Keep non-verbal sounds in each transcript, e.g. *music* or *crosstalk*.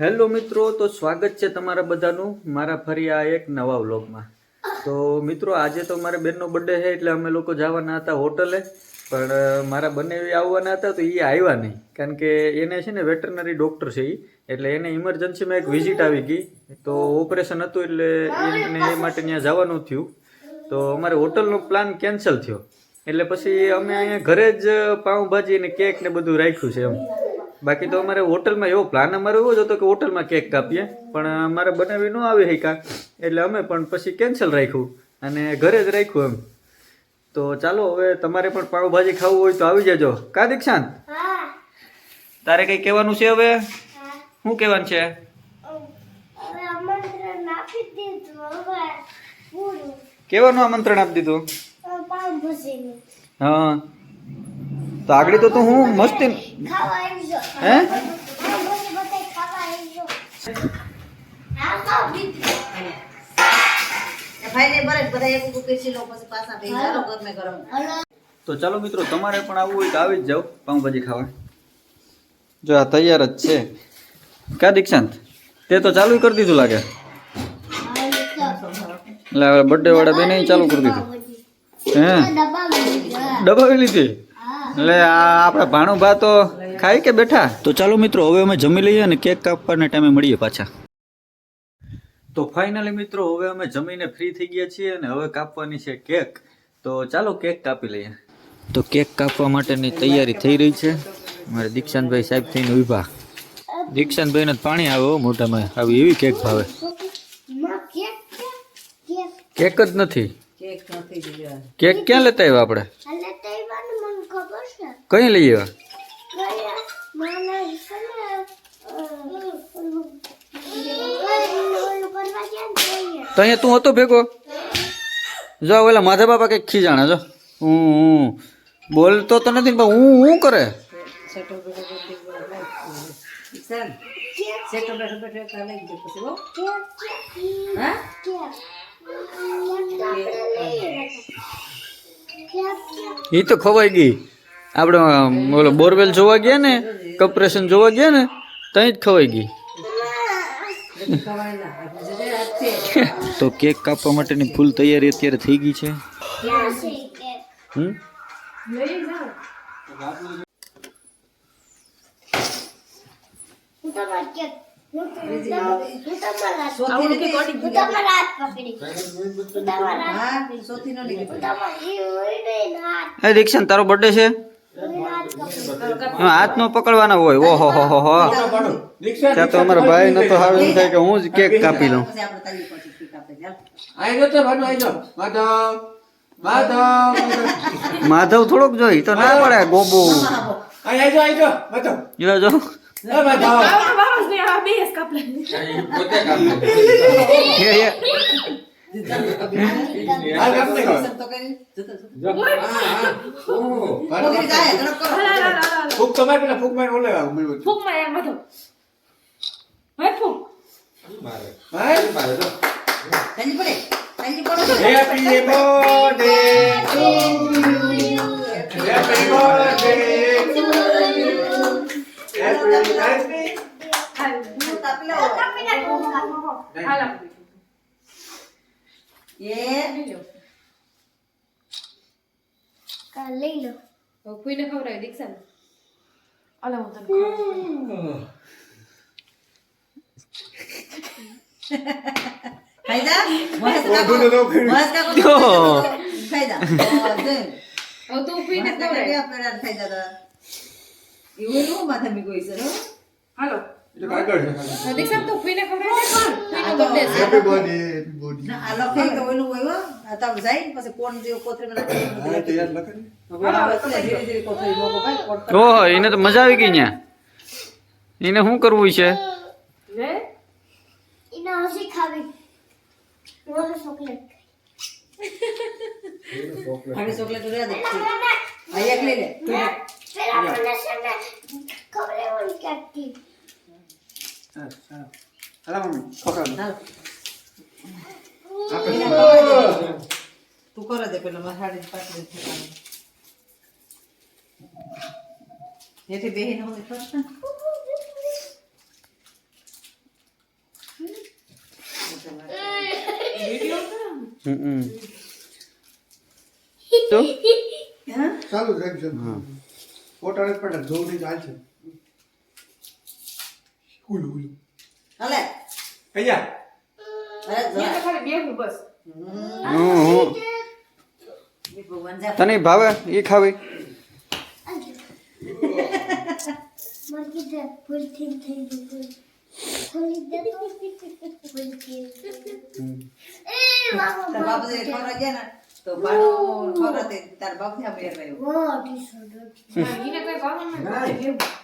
Hello મિત્રો, તો સ્વાગત છે તમારા બધાનું મારા ફરી આ એક નવા વ્લોગમાં. તો મિત્રો, આજે તો મારા બેનનો બર્થડે છે એટલે અમે લોકો જવાના હતા હોટલે, પણ મારા બંને આવવાના હતા તો એ આવ્યા નહીં. કારણ કે એને છે ને વેટરનરી ડૉક્ટર છે એ એટલે એને ઇમરજન્સીમાં એક વિઝિટ આવી ગઈ. તો ઓપરેશન હતું એટલે એને એ માટે ત્યાં જવાનું થયું. તો અમારે હોટલનો પ્લાન કેન્સલ થયો. એટલે પછી અમે અહીંયા ઘરે જ પાઉંભાજી ને કેક ને બધું રાખ્યું છે એમ. બાકી તો અમારે હોટલમાં એવો પ્લાન અમારો એવો જ હતો કે હોટલમાં કેક કાપીએ. પણ અમારે બનાવી ન આવી શકા એટલે અમે પણ પછી કેન્સલ રાખ્યું અને ઘરે જ રાખ્યું એમ. તો ચાલો હવે તમારે પણ પાઉંભાજી ખાવું હોય તો આવી જજો. કા દીક્ષાંત? તારે કંઈ કહેવાનું છે હવે? શું કહેવાનું છે? કેવાનું આમંત્રણ આપી દીધું? હવે તો આગળ તો તું હું મસ્તી હે? તો ચાલો ગરમે ગરમ. હલો. તો ચાલો મિત્રો તમારે પણ આવવું હોય તો આવી જ જાઓ પાઉંભાજી ખાવા. જો આ તૈયાર જ છે. કા દીક્ષાંત? તે તો ચાલુ કરી દીધું લાગે. એટલે હવે બર્થડે વાળા બેને ચાલુ કરી દીધું હે. દબાવી લીધી? એટલે આ આપણા ભાણું ભા તો ખાઈ કે બેઠા? તો ચાલો મિત્રો હવે અમે જમી લઈએ અને કેક કાપવાના ટાઈમે મળીએ પાછા. તો ફાઇનલી મિત્રો હવે અમે જમીને ફ્રી થઈ ગયા છીએ અને હવે કાપવાની છે કેક. તો ચાલો કેક કાપી લઈએ. તો કેક કાપવા માટેની તૈયારી થઈ રહી છે. મારે દીક્ષાંતભાઈ સાહેબ થઈને ઊભા દીક્ષાંતભાઈને પાણી આવે હો મોઢામાં. આવી એવી કેક ભાવે. કેક જ નથી. કેક નથી દીધા કેક ક્યાં લેતા આવ્યા આપણે એટલે તહેવારનું મને ખબર છે કઈ લઈ આવ્યા. તો અહીંયા તું હતો ભેગો જો ઓલા માધા બાપા કંઈક ખીજાણા, જો હું હું બોલતો તો નથી પણ હું હું કરે લઈએ. એ તો ખવાઈ ગઈ આપણે ઓલો બોરવેલ જોવા ગયા ને કપરેશન જોવા ગયા ને ત્યાં જ ખવાઈ ગઈ. *laughs* તો કેક કાપવા માટેની ફૂલ તૈયારી અત્યારે થઈ ગઈ છે. દીક્ષાંત તારો બર્થડે છે? હાથ. નો પકડવાના હોય ઓહો હો હો હો ત્યાં તો અમારા ભાઈ ને તો હારું એમ થાય કે હું જ કેક કાપી લઉં માધવ થોડોક જોઈ તો ના પડે ગોબો જો જો માધવ પોતે કામ એ એ આ કામ નહીં કરો. તો કરી જતો જતો જો. હા, હા. ઓહો, ભાડું પકડી જાય ઝડપ કરો ફૂક તો માર પેલા ફૂક માર ઓલે આવું મળ્યું હતું. મારે મારે જો. સંજી પડે સંજી પડે Happy birthday to you. Happy birthday to you. Happy birthday. હું તાપી લો કાપી નાખો, કાપો. એ કા લઈ લો કોઈને ખવડાવી દીક્ષા ખાઈ જા મહેશ કાકો ઓઢું તો ફેર. મહેશ કાકો જો. ખાઈ જા ઓ, દે. હવે તું કાકો ખવડાવી જા તારા. એવું એવું માથે મી કોઈ છે હો? હાલો એટલે કાગળ. દીક્ષા તું કોઈને ખવડાવી છે. ના, આ લખે તો ઓલું હોય આ તમે જાય પછી કોણ જેવું નાખી. હા, તો ને. ભાઈ કોણ કરે. ઓહો એને તો મજા આવી ગઈ ત્યાં એને શું કરવું છે? હે? એને હસી ખાવી. ચોકલેટ રહ્યા દે લઈ લે. પેલા મને ને ખબર. હાલો મમ્મી પકડ તું કરે દે પેલા મસાડી પાટલી જેથી બેહીને હું કરશે ચાલુ જ રાખજો. પોટાડે પડે ધોવડી જાય છે હલે. અહીંયા અરે ખાલી બેહું બસ. હું હું તને ભાવે? એ ખાવી.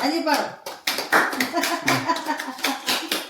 હજી પણ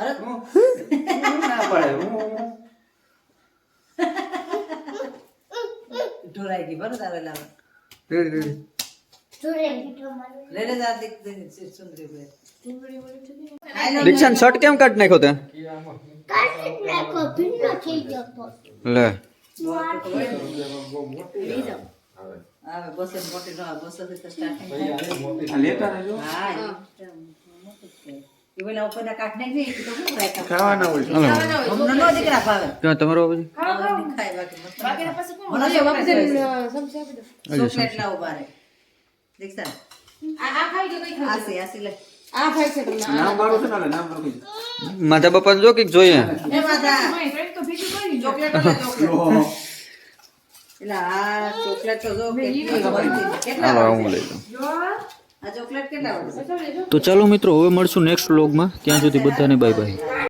અરે હું? ના પડે હું ઢોળાઈ ગઈ બરો તારે લાવ. Ready ready. દીક્ષાન શર્ટ કેમ કાઢ નાખ્યો તે? લે. લેતા રહેજો હા માતા બાપા જો કંઈક જોઈએ. ચોકલેટ તો જો કેટલા હું લઈ લઉં તો ચાલો મિત્રો હવે મળશું નેક્સ્ટ વ્લોગમાં ત્યાં સુધી બધાને બાય બાય